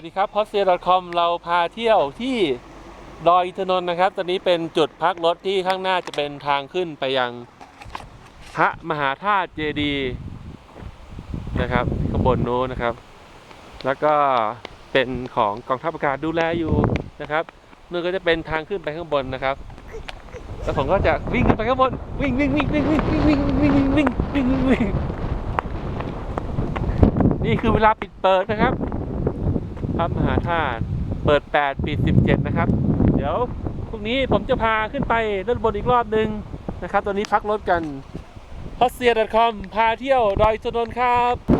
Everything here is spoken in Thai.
วัสดีครับ p o s t c o m เราพาเที่ยวที่ดอยอินทนนท์นะครับ ตอนนี้เป็นจุดพักรถที่ข้างหน้าจะเป็นทางขึ้นไปยังพระมหาธาตุเจดีย์นะครับข้างบนนู้นนะครับ แล้วก็เป็นของกองทัพอากาศดูแลอยู่นะครับนู่นก็จะเป็นทางขึ้นไปข้างบนนะครับ แล้วผมก็จะวิ่งขึ้นไปข้างบนวิ่งวิ่งวิ่งวิ่งวิ่งวิ่งวิ่งวิ่งวิ่งวิ่งวิ่งนี่คือเวลาปิดเปิดนะครับ ระมหาธาตุเปิด 8 ปิด 17 นะครับ เดี๋ยวพรุ่งนี้ผมจะพาขึ้นไปด้านบนอีกรอบหนึ่งนะครับ ตอนนี้พักรถกัน p o s t c o m พาเที่ยวดอยสนนครับ